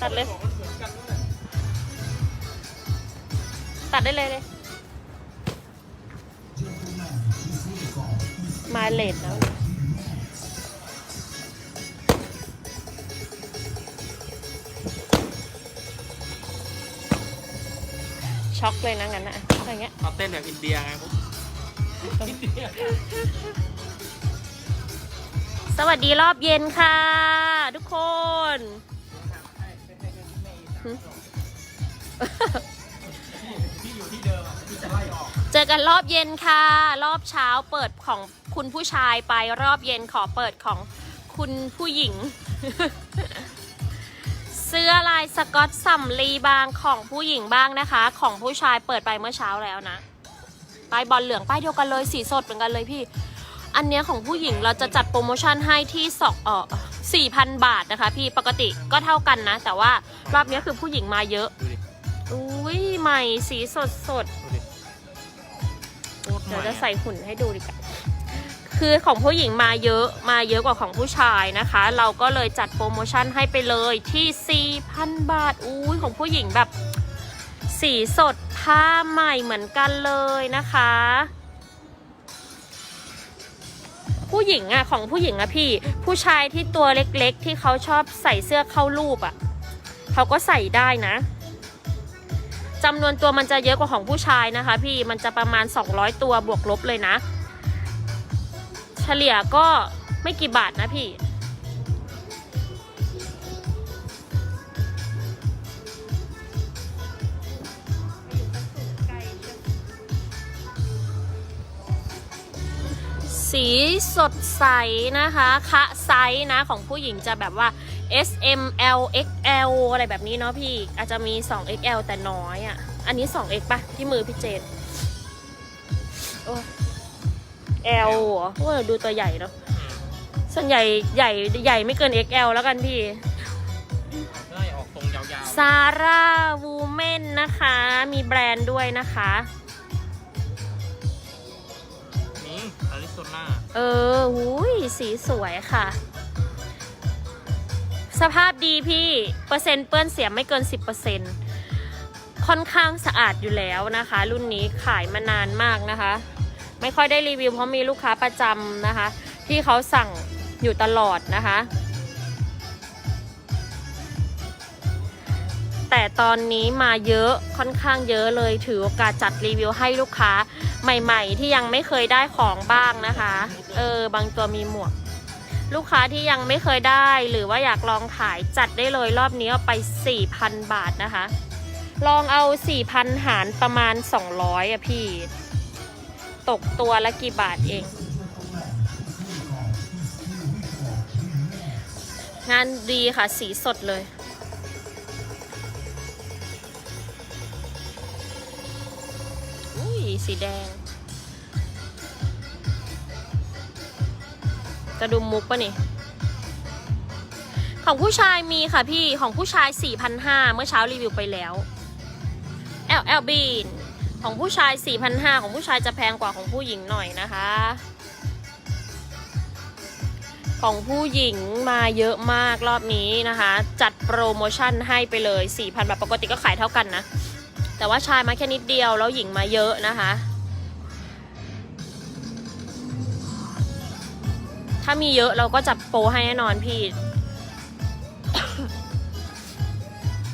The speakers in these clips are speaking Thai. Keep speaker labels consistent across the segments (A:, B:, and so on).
A: ตัดเลย ตัดได้เลยเลย มาเลทแล้วเนี่ยช็อกเลยนะงั้นนะอะไรเงี้ย
B: เอาเต้นแบบอินเดียไงผมอินเดีย
A: สวัสดีรอบเย็นค่ะ ทุกคน
B: ที่อยู่ที่เดิมอะที่จะไล่ออก
A: เจอกันรอบเย็นค่ะ รอบเช้าเปิดของคุณผู้ชายไปรอบเย็นขอเปิดของคุณผู้หญิง เสื้อลายสกอตสัมลีบางของผู้หญิงบ้างนะคะ ของผู้ชายเปิดไปเมื่อเช้าแล้วนะป้ายบอลเหลืองป้ายเดียวกันเลยสีสดเหมือนกันเลยพี่ อันเนี้ยของผู้หญิงเราจะจัดโปรโมชั่นให้ที่สองเออสี่พันบาทนะคะ พี่ปกติก็เท่ากันนะ แต่ว่ารอบเนี้ยคือผู้หญิงมาเยอะ
B: ดูดิ
A: อุ้ยใหม่สีสดสดๆ
B: ดูดิโคตร
A: เดี๋ยว
B: ใหม่
A: จะใส่หุ่นให้ดูดีกว่าคือของผู้หญิงมาเยอะมาเยอะกว่าของผู้ชายนะคะ เราก็เลยจัดโปรโมชั่นให้ไปเลยที่ 4,000 บาทอุ้ยของผู้หญิงแบบสีสดผ้าใหม่เหมือนกันเลยนะคะ ผู้หญิงอะของผู้หญิงอะพี่ ผู้ชายที่ตัวเล็กๆ ที่เขาชอบใส่เสื้อเข้ารูปอะเขาก็ใส่ได้นะจำนวนตัวมันจะเยอะกว่าของผู้ชายนะคะ พี่มันจะประมาณ 200 ตัวบวกลบเลยนะ เฉลี่ยก็ไม่กี่บาทนะพี่ สีสดใสนะคะคะไซส์นะของผู้หญิงจะแบบว่า S M L X L อะไรแบบนี้เนาะพี่อาจจะมี 2 XL แต่น้อยอะ่ะ อันนี้ 2X ปะที่มือพี่เจนโอ้ L เหรอว่าดูตัวใหญ่เนาะ
B: อืม
A: ส่วนใหญ่ใหญ่ใหญ่ไม่เกิน XL แล้วกันพี่
B: ไล่ออกตรงยาว
A: ซาร่าวูแมนนะคะ มีแบรนด์ด้วยนะคะ
B: นหน้า
A: เออหุยสีสวยค่ะ สภาพดีพี่ เปอร์เซ็นต์เปื้อนเสียไม่เกิน 10%ค่อนข้างสะอาดอยู่แล้วนะคะ รุ่นนี้ขายมานานมากนะคะ ไม่ค่อยได้รีวิวเพราะมีลูกค้าประจำนะคะ ที่เขาสั่งอยู่ตลอดนะคะ แต่ตอนนี้มาเยอะค่อนข้างเยอะเลยถือโอกาสจัดรีวิวให้ลูกค้า ใหม่ ๆ ที่ยังไม่เคยได้ของบ้างนะคะ เออบางตัวมีหมวก ลูกค้าที่ยังไม่เคยได้ หรือว่าอยากลองขายจัดได้เลยรอบนี้เอาไป 4,000 บาทนะคะ ลองเอา 4,000 หารประมาณ 200อะพี่ ตกตัวละกี่บาทเองงานดีค่ะสีสดเลย สีแดง กระดุมมุกปะนี่ ของผู้ชายมีค่ะพี่ ของผู้ชาย 4,500 เมื่อเช้ารีวิวไปแล้ว L L b นของผู้ชาย 4,500 ของผู้ชายจะแพงกว่าของผู้หญิงหน่อยนะคะ ของผู้หญิงมาเยอะมากรอบนี้นะคะ จัดโปรโมชั่นให้ไปเลย 4,000 บาท ปกติก็ขายเท่ากันนะ แต่ว่าชายมาแค่นิดเดียวแล้วหญิงมาเยอะนะคะ ถ้ามีเยอะเราก็จับโปรให้แน่นอนพี่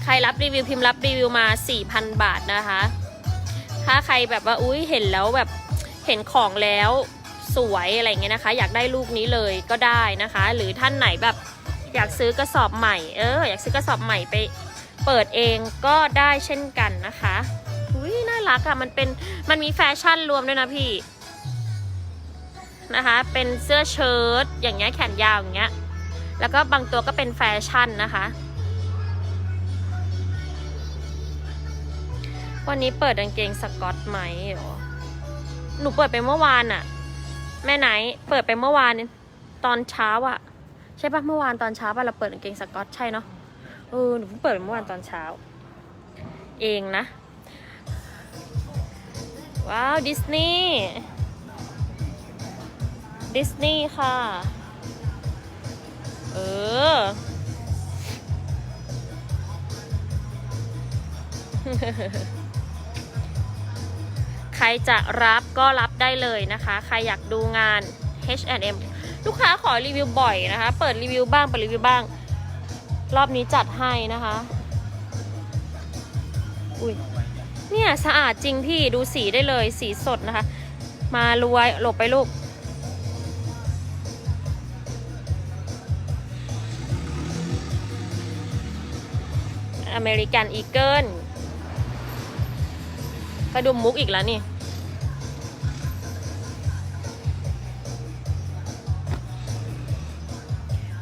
A: ใครรับรีวิวพิมพ์รับรีวิวมา 4,000 บาทนะคะ ถ้าใครแบบว่าอุ้ยเห็นแล้วแบบเห็นของแล้วสวยอะไรเงี้ยนะคะ อยากได้ลูกนี้เลยก็ได้นะคะ หรือท่านไหนแบบอยากซื้อกระสอบใหม่ เออ อยากซื้อกระสอบใหม่ไป เปิดเองก็ได้เช่นกันนะคะอุ้ยน่ารักอะมันเป็นมันมีแฟชั่นรวมด้วยนะพี่นะคะ เป็นเสื้อเชิ้ตอย่างเงี้ยแขนยาวอย่างเงี้ย แล้วก็บางตัวก็เป็นแฟชั่นนะคะ วันนี้เปิดกางเกงสกอตไหมหรอหนูเปิดไปเมื่อวานอะแม่ไหนเปิดไปเมื่อวานตอนเช้าอะใช่ปะเมื่อวานตอนเช้าปะเราเปิดกางเกงสกอตใช่เนาะ เออหนูเพิ่งเปิดเมื่อวานตอนเช้า เองนะ ว้าว ดิสนีย์ ดิสนีย์ค่ะ เออ ใครจะรับก็รับได้เลยนะคะ ใครอยากดูงาน H&M ลูกค้าขอรีวิวบ่อยนะคะ เปิดรีวิวบ้างเปิดรีวิวบ้าง รอบนี้จัดให้นะคะ อุ้ยเนี่ยสะอาดจริงพี่ดูสีได้เลยสีสดนะคะ มารวยหลบไปลูกอเมริกันอีเกิลกระดุมมุกอีกแล้วนี่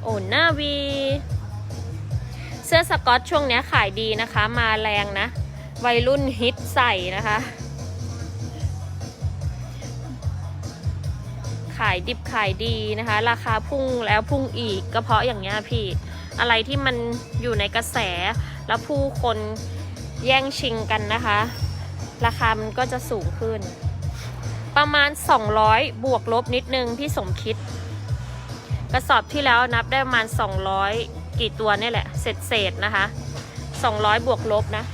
A: โอ้หน้าวี สื้อสกอตช่วงนี้ขายดีนะคะ มาแรงนะ วัยรุ่นฮิตใส่นะคะ ขายดิบขายดีนะคะ ราคาพุ่งแล้วพุ่งอีกก็เพราะอย่างเงี้ยพี่ อะไรที่มันอยู่ในกระแส แล้วผู้คนแย่งชิงกันนะคะ ราคามันก็จะสูงขึ้น ประมาณ 200 บวกลบนิดนึงพี่สมคิด กระสอบที่แล้วนับได้ประมาณ 200 กี่ตัวเนี่ยแหละ เศษเศษๆนะคะ200บวกลบนะ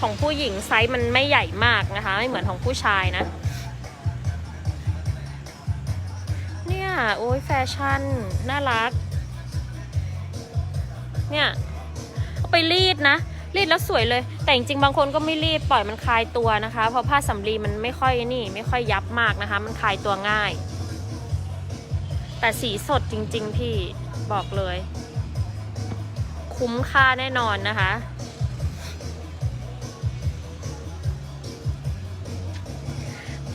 A: ของผู้หญิงไซส์มันไม่ใหญ่มากนะคะ ไม่เหมือนของผู้ชายนะ เนี่ย โอ้ยแฟชั่น น่ารัก เนี่ย เอาไปรีดนะ รีดแล้วสวยเลย แต่จริงๆ บางคนก็ไม่รีดปล่อยมันคลายตัวนะคะ เพราะผ้าสำลีมันไม่ค่อยนี่ ไม่ค่อยยับมากนะคะ มันคลายตัวง่าย แต่สีสดจริง ๆ พี่บอกเลย คุ้มค่าแน่นอนนะคะ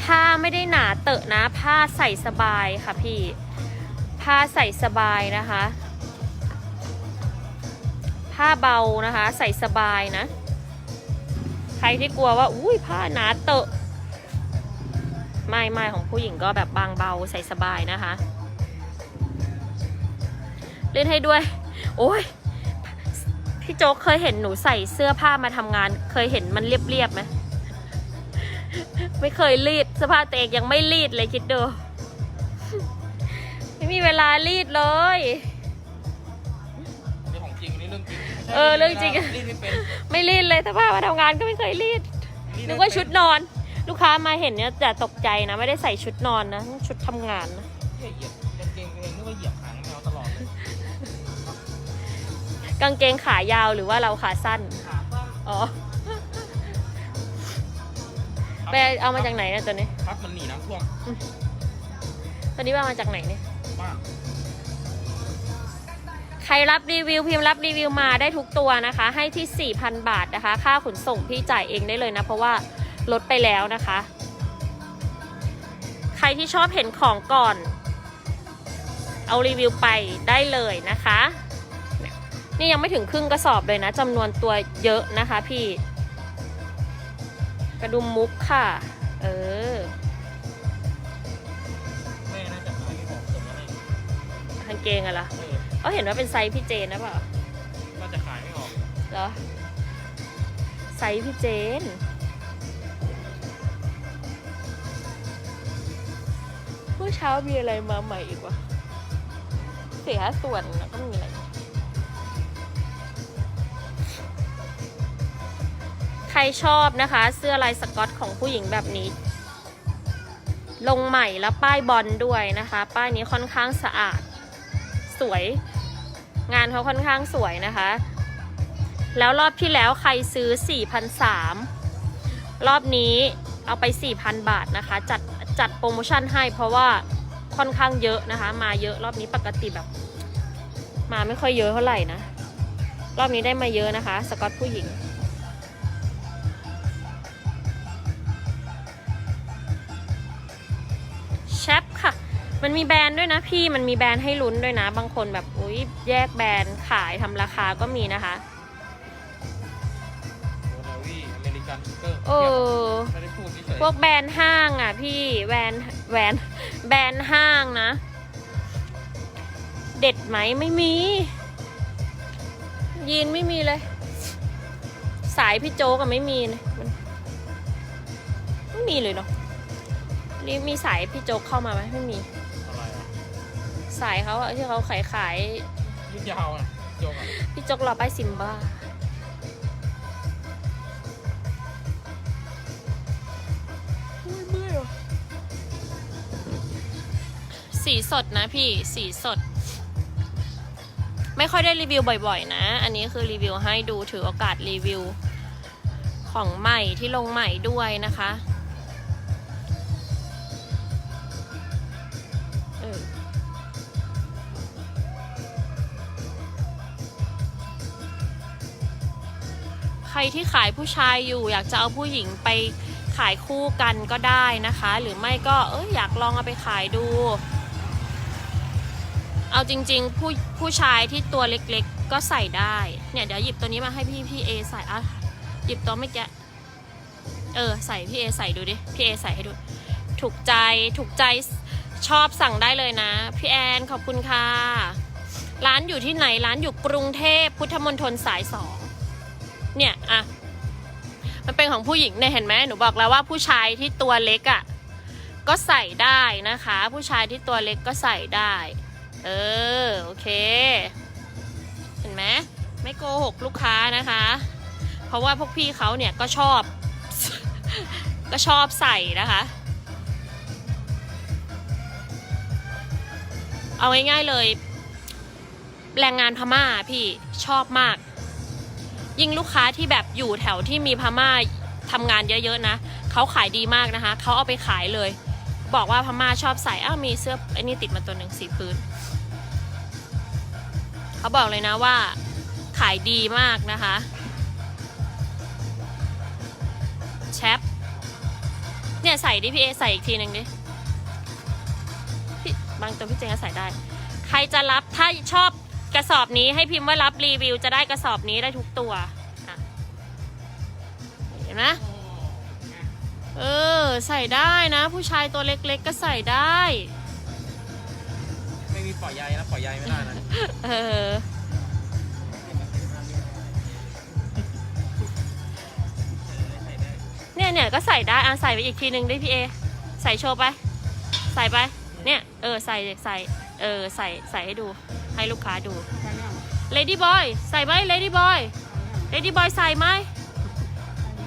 A: ผ้าไม่ได้หนาเตอะนะ ผ้าใส่สบายค่ะพี่ ผ้าใส่สบายนะคะ ผ้าเบานะคะ ใส่สบายนะ ใครที่กลัวว่าอุ้ยผ้าหนาเตอะไม่ไม่ของผู้หญิงก็แบบบางเบาใส่สบายนะคะ เล่นให้ด้วย โอ้ยพี่โจ๊กเคยเห็นหนูใส่เสื้อผ้ามาทำงาน เคยเห็นมันเรียบๆไหมไม่เคยรีดเสื้อผ้าตัวเองยังไม่รีดเลยคิดดู ไม่มีเวลารีดเลย
B: นี่ของจริงนี่เรื่องจริงไม่ใช่
A: เออเรื่องจริง
B: รีดไม่เป็น
A: ไม่รีดเลยเสื้อผ้ามาทำงานก็ไม่เคยรีด
B: รีด
A: นึ
B: ไม่
A: ก
B: เป็
A: ว่าชุดนอน ลูกค้ามาเห็นเนี่ยจะตกใจนะ ไม่ได้ใส่ชุดนอนนะชุดทำงานนะ
B: กางเกง
A: ขายาวหรือว่าเราขาสั้น
B: ขาสั้น
A: อ๋อ ไปเอามาจากไหนเนี่ยตัวนี้
B: ครับมันหนีน้ำท่วม
A: ตัวนี้ว่ามาจากไหนเนี่ย
B: บ้าน
A: ใครรับรีวิวพิมพ์รับรีวิวมาได้ทุกตัวนะคะ ให้ที่ 4,000 บาทนะคะ ค่าขนส่งพี่จ่ายเองได้เลยนะ เพราะว่าลดไปแล้วนะคะ ใครที่ชอบเห็นของก่อน เอารีวิวไปได้เลยนะคะ นี่ยังไม่ถึงครึ่งกระสอบเลยนะจำนวนตัวเยอะนะคะพี่ กระดุมมุกค่ะ เออ
B: แม่น่าจะขายไม่ออกสมแล้วนี่
A: กางเกงอะล่ะ
B: เขา
A: เห็นว่าเป็นไซส์พี่เจนนะเปล่า
B: น่าจะขายไม่ออก
A: เหรอ ไซส์พี่เจนเมื่อเช้ามีอะไรมาใหม่อีกวะ เสียส่วนแล้วก็มีอะไร รชอบนะคะ เสื้อลายสกอตของผู้หญิงแบบนี้ ลงใหม่แล้วป้ายบอลด้วยนะคะ ป้ายนี้ค่อนข้างสะอาด สวย งานเขาค่อนข้างสวยนะคะ แล้วรอบที่แล้วใครซื้อ4,300รอบนี้เอาไป 4,000 บาทนะคะ จัดจัดโปรโมชั่นให้เพราะว่าค่อนข้างเยอะนะคะ มาเยอะรอบนี้ปกติแบบ มาไม่ค่อยเยอะเท่าไหร่นะ รอบนี้ได้มาเยอะนะคะ สกอตผู้หญิง ชปค่ะ มันมีแบรนด์ด้วยนะพี่มันมีแบรนด์ให้ลุ้นด้วยนะ บางคนแบบอุ้ยแยกแบรนด์ขายทำราคาก็มีนะคะ
B: โรนาวีอเมริกันเกอร์
A: เออ
B: ไม่ได้พูดเฉย
A: พวกแบรนด์ห้างอะพี่แบรนด์แบรนด์แบรนด์ห้างนะ เด็ดไหมไม่มี ยีนไม่มีเลย สายพี่โจ๊กอะไม่มีเลยมันไม่มีเลยเนาะ นี่มีสายพี่โจ๊กเข้ามาไหมไม่มี
B: อะไรอะ
A: สายเขาอะที่เขาขายขาย
B: ยืดยาวอะโจกอะ
A: พี่โจ๊กรอป้ายซิมบ้าสีสดนะพี่สีสด ไม่ค่อยได้รีวิวบ่อยๆ นะ อันนี้คือรีวิวให้ดูถือโอกาสรีวิว ของใหม่ที่ลงใหม่ด้วยนะคะ รที่ขายผู้ชายอยู่ อยากจะเอาผู้หญิงไปขายคู่กันก็ได้นะคะ หรือไม่ก็เอออยากลองเอาไปขายดู เอาจริงๆผู้ผู้ชายที่ตัวเล็กๆก็ใส่ได้เนี่ยเดี๋ยวหยิบตัวนี้มาให้พี่พี่เอใส่อะหยิบตัวเมื่อกี้เออใส่พี่เอใส่ดูดิพี่เอใส่ให้ดู ถูกใจถูกใจชอบสั่งได้เลยนะ พี่แอนขอบคุณค่ะ ร้านอยู่ที่ไหนร้านอยู่กรุงเทพพุทธมณฑลสายสอง เนี่ยอะมันเป็นของผู้หญิงเนี่ยเห็นไหมหนูบอกแล้วว่าผู้ชายที่ตัวเล็กอะ่ะก็ใส่ได้นะคะ ผู้ชายที่ตัวเล็กก็ใส่ได้ เออโอเค เห็นไหมไม่โกหกลูกค้านะคะ เพราะว่าพวกพี่เขาเนี่ยก็ชอบ ก็ชอบใส่นะคะ เอาง่ายๆเลย แรงงานพม่าพี่ชอบมาก ยิ่งลูกค้าที่แบบอยู่แถวที่มีพม่าทำงานเยอะๆนะเขาขายดีมากนะคะเขาเอาไปขายเลย บอกว่าพม่าชอบใส่อ้าวมีเสื้อไอ้นี่ติดมาตัวหนึ่งสีพื้นเขาบอกเลยนะว่าขายดีมากนะคะแชปเนี่ยใส่ดิพี่เอใส่อีกทีหนึ่งดิพี่บางตัวพี่เจงก็ใส่ได้ ใครจะรับถ้าชอบ กระสอบนี้ให้พิมพ์ว่ารับรีวิวจะได้กระสอบนี้ได้ทุกตัวอะเห็นไหมเออ ใส่ได้นะ ผู้ชายตัวเล็กๆก็ใส่ได้
B: ไม่มีปล่อยใยนะปล่อยใยไม่ได้นะ
A: เออเนี่ยเนี่ยก็ใส่ได้อะใส่ไปอีกทีหนึ่งดิพี่เอ ใส่โชว์ไป ใส่ไป เนี่ย เออ ใส่ใส่ เออใส่ใส่ให้ดูให้ลูกค้าดู Lady Boy ใส่ไหม Lady Boy Lady Boy ใส่ไหม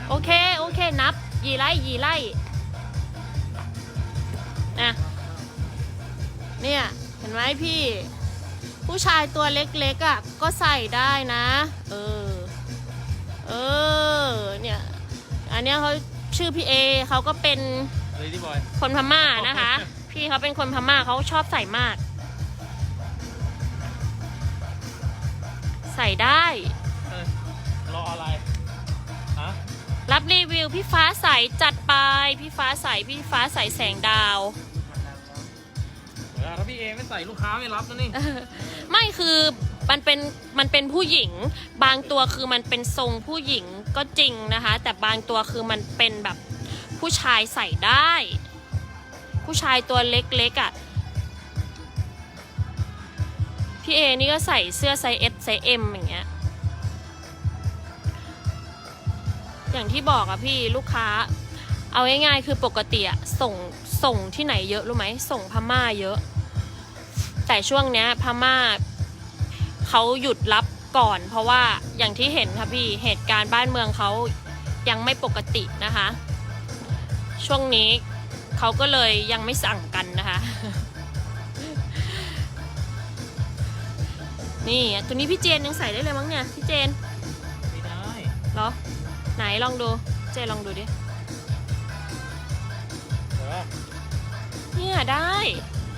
A: โอเค โอเค นับยีไล่ยีไล่อะเนี่ย เห็นไหมพี่ ผู้ชายตัวเล็กๆอะ ก็ใส่ได้นะ เออ เออ เนี่ย อันเนี้ยเขาชื่อพี่เอเขาก็เป็น
B: เลยที่บอย
A: คนพม่านะคะ พี่เขาเป็นคนพม่าเขาชอบใส่มาก ใส่ได้
B: เออรออะไรฮะ
A: รับรีวิวพี่ฟ้าใสจัดไป พี่ฟ้าใสพี่ฟ้าใสแสงดาว
B: เดี๋ยวถ้าพี่เอไม่ใส่ลูกค้าไม่รับนะนี่
A: ไม่คือมันเป็นมันเป็นผู้หญิง บางตัวคือมันเป็นทรงผู้หญิงก็จริงนะคะ แต่บางตัวคือมันเป็นแบบผู้ชายใส่ได้ ผู้ชายตัวเล็กๆอะ่ะ พี่เอนี่ก็ใส่เสื้อไซส์ S ไซส์ M อย่างเงี้ย อย่างที่บอกอะพี่ลูกค้า เอาง่ายๆคือปกติอะส่งส่งที่ไหนเยอะรู้ไหมส่งพม่าเยอะ แต่ช่วงเนี้ยพม่าเขาหยุดรับก่อน เพราะว่าอย่างที่เห็นค่ะพี่เหตุการณ์บ้านเมืองเขายังไม่ปกตินะคะ ช่วงนี้เขาก็เลยยังไม่สั่งกันนะคะ นี่ตัวนี้พี่เจนยังใส่ได้เลยมั้งเนี่ยพี่เจน
B: ไม่ได้
A: เหรอ ไหนลองดูเจนลองดูดิ
B: เดี๋ยว
A: เนี่ยได้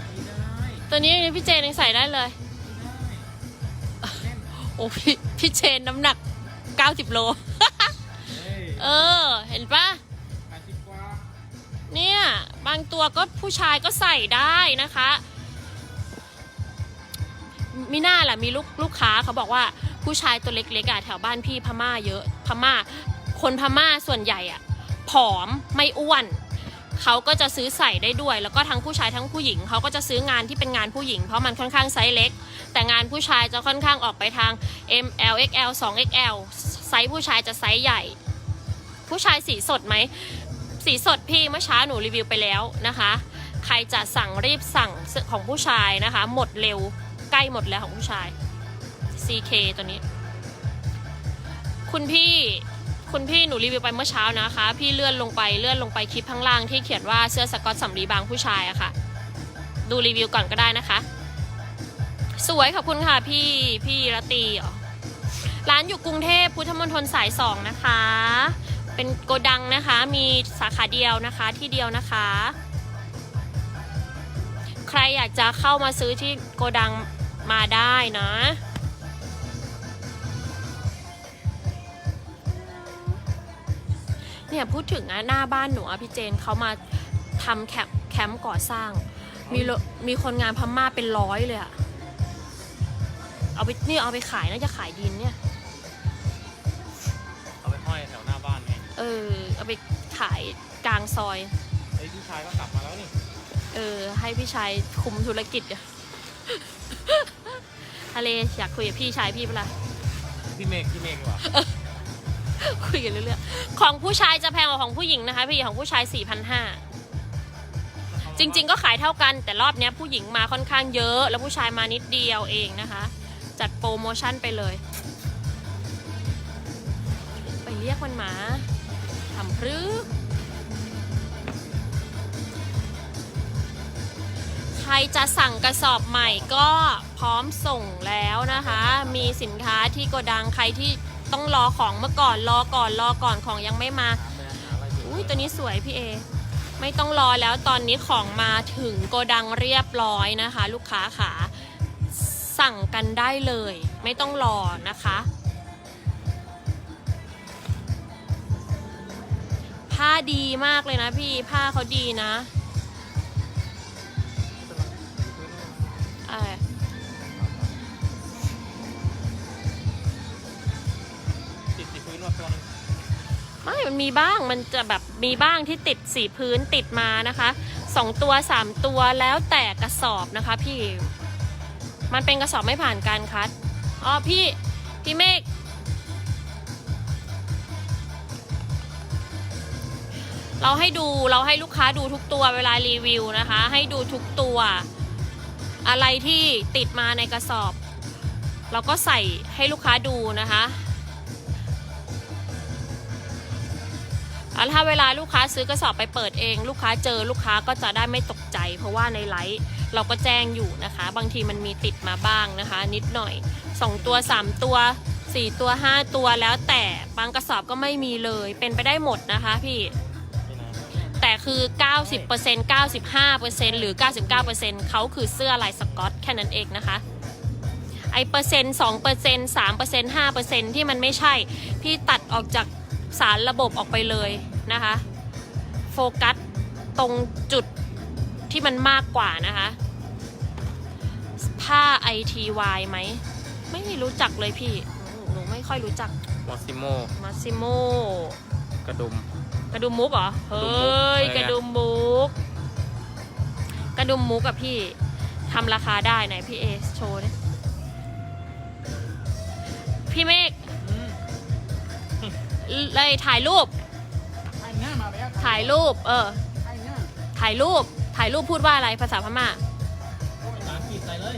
B: ไม่ได้
A: ตัวนี้พี่เจนยังใส่ได้เลยโอ้พี่พี่เจนน้ำหนัก 90 โล
B: เฮ้ย
A: เออ เห็นปะ
B: แปดสิบกว่า
A: เนี่ย บางตัวก็ผู้ชายก็ใส่ได้นะคะ มิน่าแหละมีลูกลูกค้าเขาบอกว่าผู้ชายตัวเล็กๆอะแถวบ้านพี่พม่าเยอะพม่า คนพม่าส่วนใหญ่อะผอมไม่อ้วนเขาก็จะซื้อใส่ได้ด้วย แล้วก็ทั้งผู้ชายทั้งผู้หญิงเขาก็จะซื้องานที่เป็นงานผู้หญิง เพราะมันค่อนข้างไซส์เล็ก แต่งานผู้ชายจะค่อนข้างออกไปทาง M L X L 2 X L ไซส์ผู้ชายจะไซส์ใหญ่ ผู้ชายสีสดไหมสีสดพี่เมื่อเช้าหนูรีวิวไปแล้วนะคะ ใครจะสั่งรีบสั่งของผู้ชายนะคะ หมดเร็ว ใกล้หมดแล้วของผู้ชาย CK ตัวนี้ คุณพี่คุณพี่หนูรีวิวไปเมื่อเช้านะคะ พี่เลื่อนลงไปเลื่อนลงไปคลิปข้างล่างที่เขียนว่าเสื้อสกอตสำลีบางผู้ชายอะค่ะ ดูรีวิวก่อนก็ได้นะคะ สวยขอบคุณค่ะพี่พี่รตีอร้านอยู่กรุงเทพพุทธมณฑลสายสองนะคะ เป็นโกดังนะคะ มีสาขาเดียวนะคะที่เดียวนะคะ ใครอยากจะเข้ามาซื้อที่โกดัง มาได้นะ เนี่ยพูดถึงอะหน้าบ้านหนูอะพี่เจนเขามาทำแคมป์แคมป์ก่อสร้าง มีโลมีคนงานพม่าเป็นร้อยเลยอะเอาไปนี่เอาไปขายน่าจะขายดินเนี่ย
B: เอาไปห้อยแถวหน้าบ้านไง
A: เออ เอาไปขายกลางซอย
B: เฮ้ยพี่ชายก็กลับมาแล้วนี่
A: เออ ให้พี่ชายคุมธุรกิจอะทะเลอยากคุยกับพี่ชายพี่เปะล่า
B: พี่เมฆพี่เมฆดีกว่า
A: คุยกันเรื่อยๆของผู้ชายจะแพงกว่าของผู้หญิงนะคะพี่ของผู้ชาย 4,500 จริง ๆ ก็ขายเท่ากันแต่รอบเนี้ยผู้หญิงมาค่อนข้างเยอะ แล้วผู้ชายมานิดเดียวเองนะคะ จัดโปรโมชั่นไปเลย ไปเรียกมันมาทำพรึใรจะสั่งกระสอบใหม่ก็พร้อมส่งแล้วนะคะ มีสินค้าที่โกดังใครที่ต้องรอของเมื่อก่อนรอก่อนรอก่อนของยังไม่มา อุ้ยตัวนี้สวยพี่เอ ไม่ต้องรอแล้วตอนนี้ของมาถึงโกดังเรียบร้อยนะคะ ลูกค้าขาสั่งกันได้เลย ไม่ต้องรอนะคะ ผ้าดีมากเลยนะพี่ผ้าเขาดีนะ ไม่มันมีบ้างมันจะแบบมีบ้างที่ติดสีพื้นติดมานะคะสองตัวสามตัวแล้วแต่กระสอบนะคะพี่ มันเป็นกระสอบไม่ผ่านการคัดอ๋อพี่พี่เมฆเราให้ดูเราให้ลูกค้าดูทุกตัวเวลารีวิวนะคะ ให้ดูทุกตัว อะไรที่ติดมาในกระสอบ เราก็ใส่ให้ลูกค้าดูนะคะ แล้วถ้าเวลาลูกค้าซื้อกระสอบไปเปิดเอง ลูกค้าเจอลูกค้าก็จะได้ไม่ตกใจ เพราะว่าในไลฟ์เราก็แจ้งอยู่นะคะ บางทีมันมีติดมาบ้างนะคะ นิดหน่อย 2 ตัว 3 ตัว 4 ตัว 5 ตัวแล้วแต่บางกระสอบก็ไม่มีเลยเป็นไปได้หมดนะคะพี่
B: ที่ไหน
A: แต่คือ 90% 95%หรือ 99%เขาคือเสื้อลายสกอตแค่นั้นเองนะคะไอเปอร์เซ็นต์2เปอร์เซ็นต์3เปอร์เซ็นต์5เปอร์เซ็นต์ที่มันไม่ใช่ พี่ตัดออกจากสารระบบออกไปเลย นะคะ โฟกัสตรงจุดที่มันมากกว่านะคะ ผ้า ITY ไหม ไม่รู้จักเลยพี่หนูหนูไม่ค่อยรู้จัก
B: มอสซิโม
A: มาซิโม
B: กระดุม
A: กระดุมมุกเหรอ เฮ้ย ก
B: ก
A: ระ
B: ระดุ
A: ดุม
B: ม มุ
A: มุก
B: ก
A: กระดุมมุกกับพี่ทำราคาได้ไหนพี่เอโชว์ดิพี่เมฆเลยถ่ายรูป ถ่ายรูป เออ
C: ไอ้หน้า
A: ถ่ายรูป ถ่ายรูปพูดว่าอะไรภาษาพม่า
B: ภาษาอังกฤษใส่เลย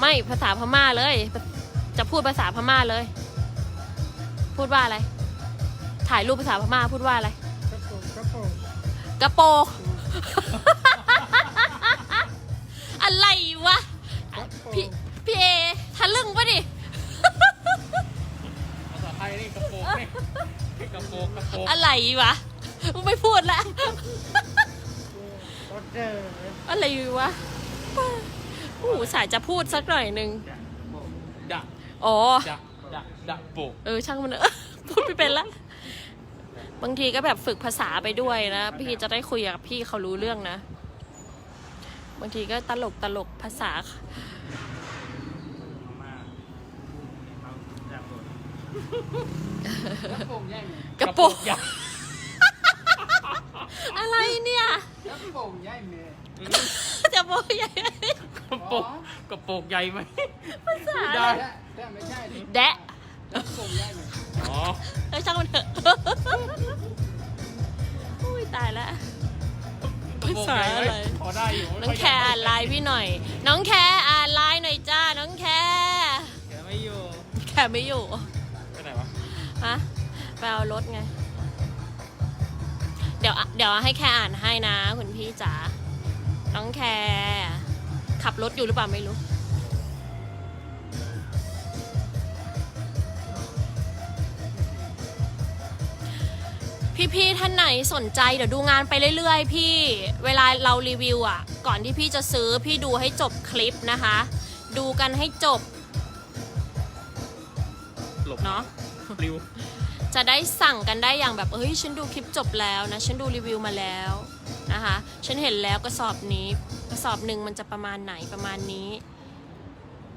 A: ไม่ภาษาพม่าเลย จะพูดภาษาพม่าเลย พูดว่าอะไร ถ่ายรูปภาษาพม่าพูดว่าอะไร
C: กระโปรงกระโปรง
A: กระโปรงอะไรวะ
C: กระโปรง
A: พี่พี่เอทะลึ่งปะดิ
B: ภาษาไทยนี่กระโปรงนี่กระโปรงกระโปรง
A: อะไรวะ ไม่พูดละ
C: โอเค
A: อะไรวะโอ้โหสายจะพูดสักหน่อยหนึ่ง
B: ดัก
A: อ๋อ
B: ดักดักดักโปก
A: เออช่างมันเถอะพูดไม่เป็นละ บางทีก็แบบฝึกภาษาไปด้วยนะ พี่จะได้คุยกับพี่เขารู้เรื่องนะ บางทีก็ตลกตลกภาษา
C: กระโปรงใหญ่ไหม
A: กระโปรง
B: ยัก
A: อะไร
C: โปรงใหญ่ไหม
A: จะบอกใหญ่
B: กระโปรงกระโปรงใหญ่ไหม
A: ภาษา
B: ไม่ได้
C: แต่แต่ไม่ใช่ดิ
A: แดะ
C: กระโปรงใหญ่ไหม
B: อ๋อ
A: เออช่างมันเถอะยตายแล้วภาษาอะไร
B: พอได้อยู่
A: น้องแคร์อ่านไลน์พี่หน่อย น้องแคร์อ่านไลน์หน่อยจ้า น้องแคร์
B: แกไม่อยู่
A: แคร์ไม่อยู่
B: ไปไหนวะ
A: ฮะไปเอารถไงเดี๋ยวเดี๋ยวให้แคร์อ่านให้นะคุณพี่จ๋าน้องแคร์ขับรถอยู่หรือเปล่าไม่รู้ พี่ๆท่านไหนสนใจเดี๋ยวดูงานไปเรื่อยๆ พี่เวลาเรารีวิวอะ ก่อนที่พี่จะซื้อพี่ดูให้จบคลิปนะคะ ดูกันให้จบ
B: หลบ
A: เนาะ
B: ริว
A: จะได้สั่งกันได้อย่างแบบเฮ้ยฉันดูคลิปจบแล้วนะฉันดูรีวิวมาแล้วนะคะฉันเห็นแล้วกระสอบนี้กระสอบหนึ่งมันจะประมาณไหนประมาณนี้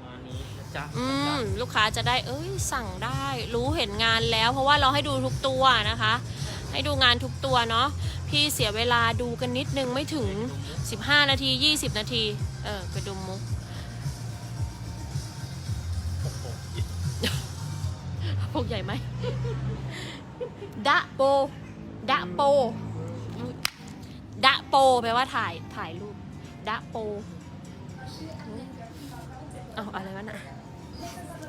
B: มานี้นะจ๊ะ
A: อืมลูกค้าจะได้เอ้ยสั่งได้รู้เห็นงานแล้ว เพราะว่าเราให้ดูทุกตัวนะคะ ให้ดูงานทุกตัวเนาะพี่เสียเวลาดูกันนิดนึงไม่ถึง 15 นาที 20 นาทีเออกระดุมมุก
B: โอ้โห
A: พวกใหญ่ไหม ดะโป ดะโป ดะโปแปลว่าถ่ายถ่ายรูป ดะโปเอาอะไรวะน่ะ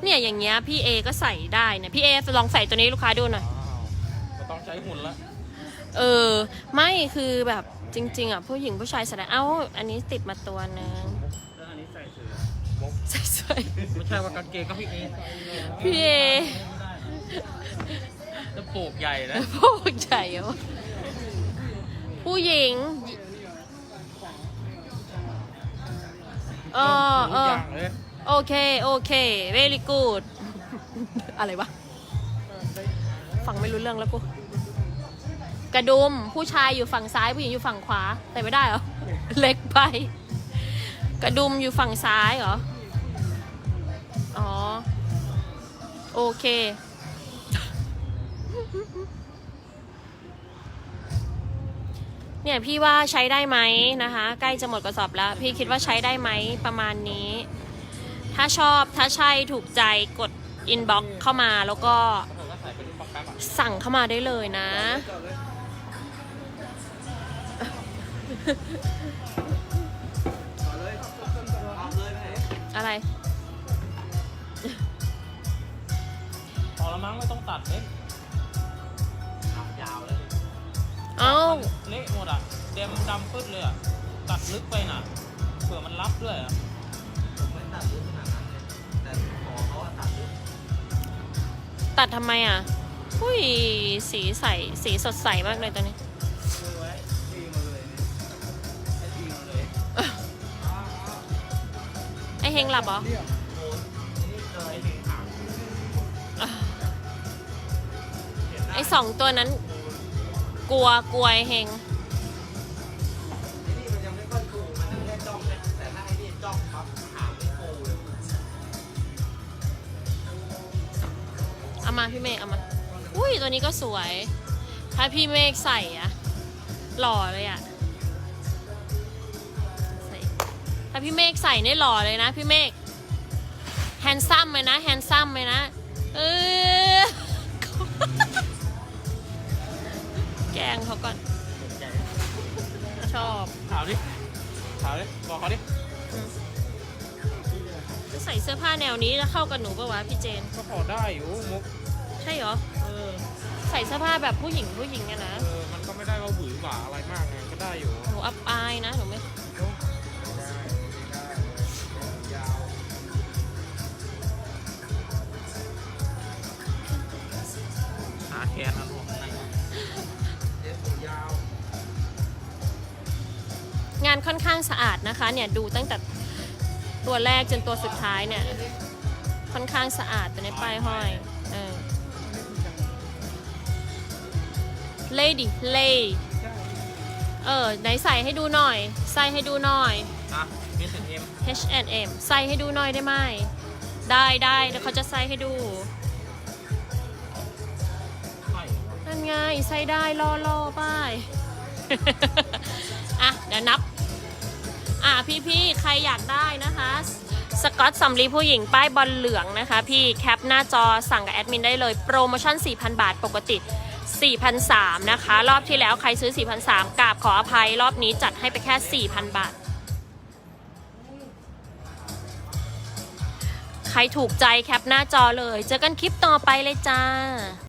A: เนี่ยอย่างเงี้ยพี่เอก็ใส่ได้เนี่ยพี่เอลองใส่ตัวนี้ลูกค้าดูหน่อย
B: อ้าวก็ต้องใช้หุ่นละ
A: เออ ไม่คือแบบจริง ๆอะผู้หญิงผู้ชายใส่ได้เอ้า อันนี้ติดมาตัวหนึง
B: แล้วอันนี้ใส่เสื้อมุก
A: ใส่สวย
B: ไม่ใช่ว่ากางเกงก็พี่เอง
A: พี่เอ
B: แล้วปลูกใหญ่นะ
A: ผู้ใหญ่เหรอผู้หญิง เออเอ
B: ทุก
A: อ
B: อย่างเลย
A: โอเค โอเค very good อะไรวะ ฟังไม่รู้เรื่องแล้วกู กระดุม ผู้ชายอยู่ฝั่งซ้าย ผู้หญิงอยู่ฝั่งขวา ใส่ไม่ได้เหรอ เล็กไป กระดุมอยู่ฝั่งซ้ายเหรอ อ๋อ โอเค เนี่ยพี่ว่าใช้ได้ไหมนะคะ ใกล้จะหมดกระสอบแล้ว พี่คิดว่าใช้ได้ไหมประมาณนี้ ถ้าชอบถ้าใช่ถูกใจกดอินบ็อกเข้ามาแล้วก็
B: สั่
A: งเข้ามาได้เลยนะ อะไร
B: พอละมั้งไม่ต้องตัดเล็ก เอ้าเละหมดอะเดมดำปึ๊ดเลยอะตัดลึกไปน่ะเผื่อมันรับด้วยอะ
A: ตัดทำไมอะอุ้ยสีใสสีสดใสมากเลยตัวนี้ไอเฮงหลับเหรอไอสองตัวนั้น กลัวกลัวไอเฮงเอามาพี่เมฆเอามา อุ้ยตัวนี้ก็สวย ถ้าพี่เมฆใส่อะหล่อเลยอะใส่ถ้าพี่เมฆใส่เนี่ยหล่อเลยนะ พี่เมฆแฮนซัมเลยนะแฮนซัมเลยนะ เออ งเขาก่อน ชอบ
B: ถามดิถามดิบอกเขาดิ
A: จะใส่เสื้อผ้าแนวนี้แล้วเข้ากับหนูปะวะพี่เจน
B: ก็พอได้อยู่มุก
A: ใช่เหรอ
B: เออ
A: ใส่เสื้อผ้าแบบผู้หญิงผู้หญิงอะนะ
B: เออมันก็ไม่ได้ว่าหวือหวาอะไรมากไงก็ได้อยู่
A: หนูอับอายนะหนูไม่
B: หาแคนา
A: นค่อนข้างสะอาดนะคะเนี่ยดูตั้งแต่ตัวแรกจนตัวสุดท้ายเนี่ยค่อนข้างสะอาดตัวนี้ป้ายห้อยเออ lady lay เออไหนใส่ให้ดูหน่อย ใส่ให้ดูหน่อย
B: อะมีสิเอ็ม
A: H&M ใส่ให้ดูหน่อยได้ไหม ได้ได้เดี๋ยวเขาจะใส่ให้ดู
B: ใช่
A: นั่นไงใส่ได้รอรอไป้าย อะ เดี๋ยวนับ อะพี่พี่ใครอยากได้นะคะ สกอตสำลีผู้หญิงป้ายบอลเหลืองนะคะ พี่แคปหน้าจอสั่งกับแอดมินได้เลย โปรโมชั่น 4,000 บาทปกติ 4,003นะคะ รอบที่แล้วใครซื้อ 4,003กราบขออภัย รอบนี้จัดให้ไปแค่ 4,000 บาท ใครถูกใจแคปหน้าจอเลย เจอกันคลิปต่อไปเลยจ้า